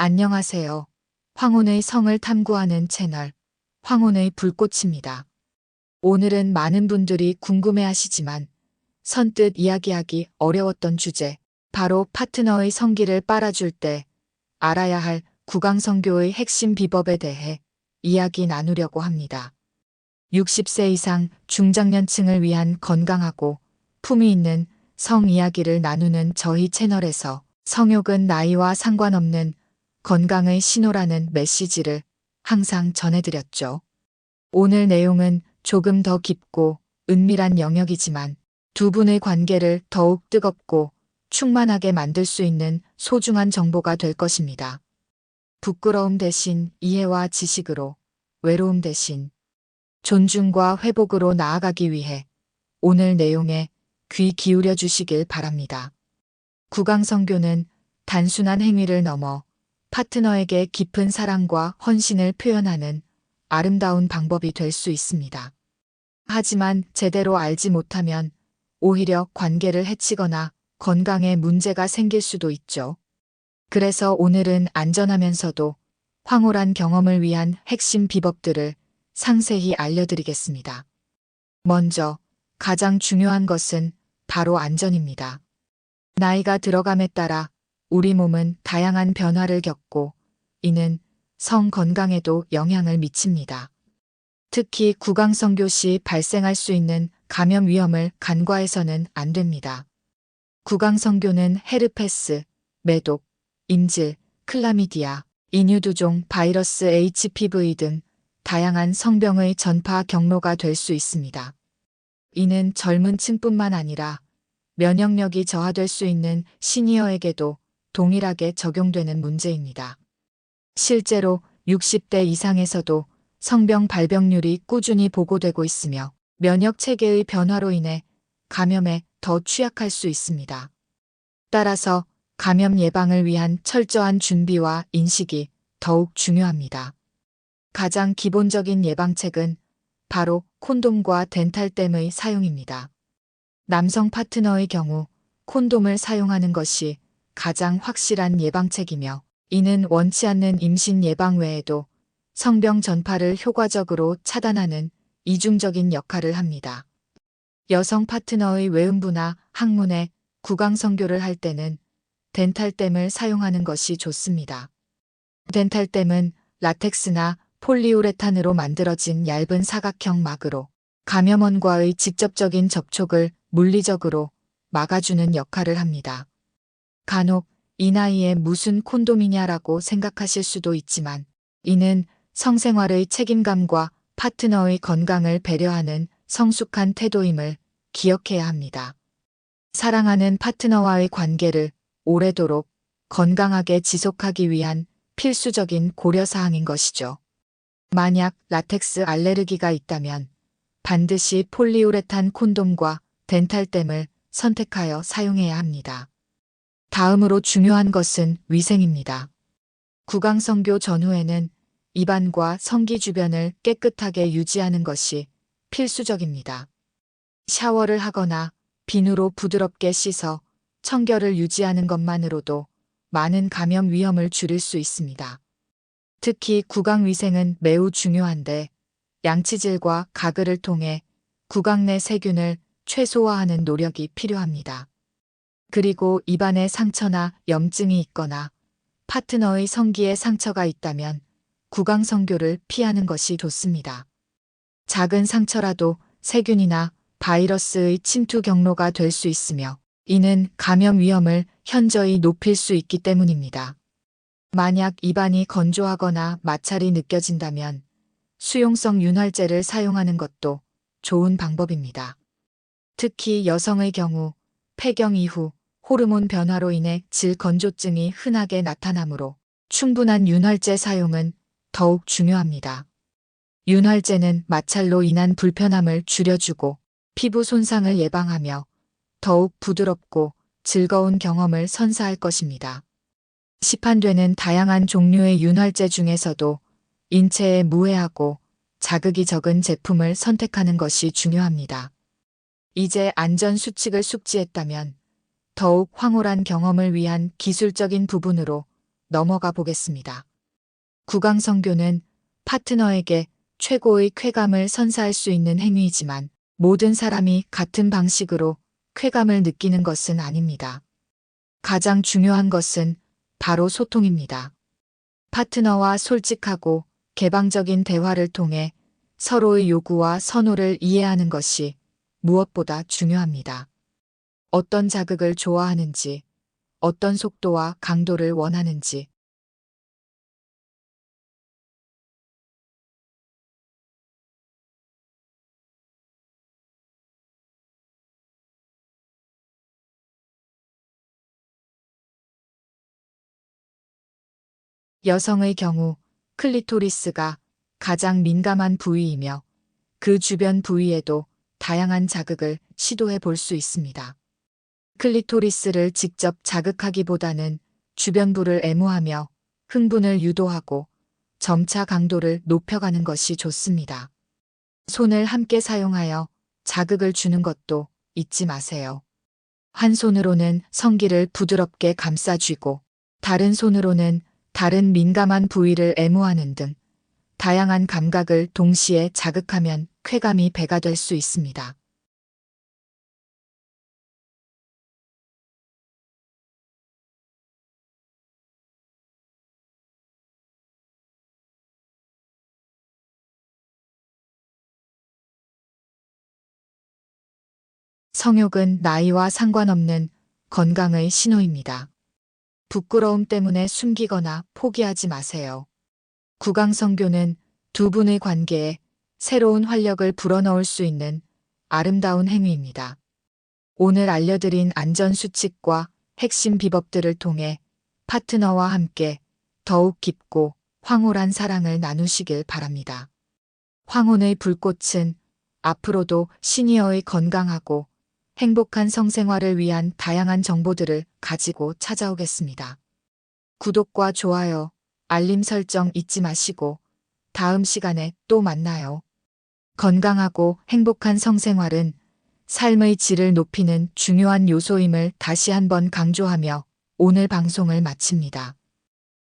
안녕하세요. 황혼의 성을 탐구하는 채널 황혼의 불꽃입니다. 오늘은 많은 분들이 궁금해 하시지만 선뜻 이야기하기 어려웠던 주제, 바로 파트너의 성기를 빨아줄 때 알아야 할 구강성교의 핵심 비법에 대해 이야기 나누려고 합니다. 60세 이상 중장년층을 위한 건강하고 품위 있는 성 이야기를 나누는 저희 채널에서 성욕은 나이와 상관없는 건강의 신호라는 메시지를 항상 전해드렸죠. 오늘 내용은 조금 더 깊고 은밀한 영역이지만 두 분의 관계를 더욱 뜨겁고 충만하게 만들 수 있는 소중한 정보가 될 것입니다. 부끄러움 대신 이해와 지식으로, 외로움 대신 존중과 회복으로 나아가기 위해 오늘 내용에 귀 기울여 주시길 바랍니다. 구강성교는 단순한 행위를 넘어 파트너에게 깊은 사랑과 헌신을 표현하는 아름다운 방법이 될 수 있습니다. 하지만 제대로 알지 못하면 오히려 관계를 해치거나 건강에 문제가 생길 수도 있죠. 그래서 오늘은 안전하면서도 황홀한 경험을 위한 핵심 비법들을 상세히 알려드리겠습니다. 먼저 가장 중요한 것은 바로 안전입니다. 나이가 들어감에 따라 우리 몸은 다양한 변화를 겪고 이는 성 건강에도 영향을 미칩니다. 특히 구강성교 시 발생할 수 있는 감염 위험을 간과해서는 안 됩니다. 구강성교는 헤르페스, 매독, 임질, 클라미디아, 인유두종 바이러스 HPV 등 다양한 성병의 전파 경로가 될 수 있습니다. 이는 젊은 층뿐만 아니라 면역력이 저하될 수 있는 시니어에게도 동일하게 적용되는 문제입니다. 실제로 60대 이상에서도 성병 발병률이 꾸준히 보고되고 있으며 면역 체계의 변화로 인해 감염에 더 취약할 수 있습니다. 따라서 감염 예방을 위한 철저한 준비와 인식이 더욱 중요합니다. 가장 기본적인 예방책은 바로 콘돔과 덴탈댐의 사용입니다. 남성 파트너의 경우 콘돔을 사용하는 것이 가장 확실한 예방책이며 이는 원치 않는 임신 예방 외에도 성병 전파를 효과적으로 차단하는 이중적인 역할을 합니다. 여성 파트너의 외음부나 항문에 구강성교를 할 때는 덴탈댐을 사용하는 것이 좋습니다. 덴탈댐은 라텍스나 폴리우레탄으로 만들어진 얇은 사각형 막으로 감염원과의 직접적인 접촉을 물리적으로 막아주는 역할을 합니다. 간혹 이 나이에 무슨 콘돔이냐라고 생각하실 수도 있지만 이는 성생활의 책임감과 파트너의 건강을 배려하는 성숙한 태도임을 기억해야 합니다. 사랑하는 파트너와의 관계를 오래도록 건강하게 지속하기 위한 필수적인 고려사항인 것이죠. 만약 라텍스 알레르기가 있다면 반드시 폴리우레탄 콘돔과 덴탈댐을 선택하여 사용해야 합니다. 다음으로 중요한 것은 위생입니다. 구강성교 전후에는 입안과 성기 주변을 깨끗하게 유지하는 것이 필수적입니다. 샤워를 하거나 비누로 부드럽게 씻어 청결을 유지하는 것만으로도 많은 감염 위험을 줄일 수 있습니다. 특히 구강 위생은 매우 중요한데 양치질과 가글을 통해 구강 내 세균을 최소화하는 노력이 필요합니다. 그리고 입안에 상처나 염증이 있거나 파트너의 성기에 상처가 있다면 구강성교를 피하는 것이 좋습니다. 작은 상처라도 세균이나 바이러스의 침투 경로가 될 수 있으며 이는 감염 위험을 현저히 높일 수 있기 때문입니다. 만약 입안이 건조하거나 마찰이 느껴진다면 수용성 윤활제를 사용하는 것도 좋은 방법입니다. 특히 여성의 경우 폐경 이후 호르몬 변화로 인해 질건조증이 흔하게 나타나므로 충분한 윤활제 사용은 더욱 중요합니다. 윤활제는 마찰로 인한 불편함을 줄여주고 피부 손상을 예방하며 더욱 부드럽고 즐거운 경험을 선사할 것입니다. 시판되는 다양한 종류의 윤활제 중에서도 인체에 무해하고 자극이 적은 제품을 선택하는 것이 중요합니다. 이제 안전 수칙을 숙지했다면 더욱 황홀한 경험을 위한 기술적인 부분으로 넘어가 보겠습니다. 구강성교는 파트너에게 최고의 쾌감을 선사할 수 있는 행위이지만 모든 사람이 같은 방식으로 쾌감을 느끼는 것은 아닙니다. 가장 중요한 것은 바로 소통입니다. 파트너와 솔직하고 개방적인 대화를 통해 서로의 요구와 선호를 이해하는 것이 무엇보다 중요합니다. 어떤 자극을 좋아하는지, 어떤 속도와 강도를 원하는지, 여성의 경우 클리토리스가 가장 민감한 부위이며 그 주변 부위에도 다양한 자극을 시도해 볼 수 있습니다. 클리토리스를 직접 자극하기보다는 주변부를 애무하며 흥분을 유도하고 점차 강도를 높여가는 것이 좋습니다. 손을 함께 사용하여 자극을 주는 것도 잊지 마세요. 한 손으로는 성기를 부드럽게 감싸쥐고 다른 손으로는 다른 민감한 부위를 애무하는 등 다양한 감각을 동시에 자극하면 쾌감이 배가 될 수 있습니다. 성욕은 나이와 상관없는 건강의 신호입니다. 부끄러움 때문에 숨기거나 포기하지 마세요. 구강성교는 두 분의 관계에 새로운 활력을 불어넣을 수 있는 아름다운 행위입니다. 오늘 알려드린 안전수칙과 핵심 비법들을 통해 파트너와 함께 더욱 깊고 황홀한 사랑을 나누시길 바랍니다. 황혼의 불꽃은 앞으로도 시니어의 건강하고 행복한 성생활을 위한 다양한 정보들을 가지고 찾아오겠습니다. 구독과 좋아요, 알림 설정 잊지 마시고 다음 시간에 또 만나요. 건강하고 행복한 성생활은 삶의 질을 높이는 중요한 요소임을 다시 한번 강조하며 오늘 방송을 마칩니다.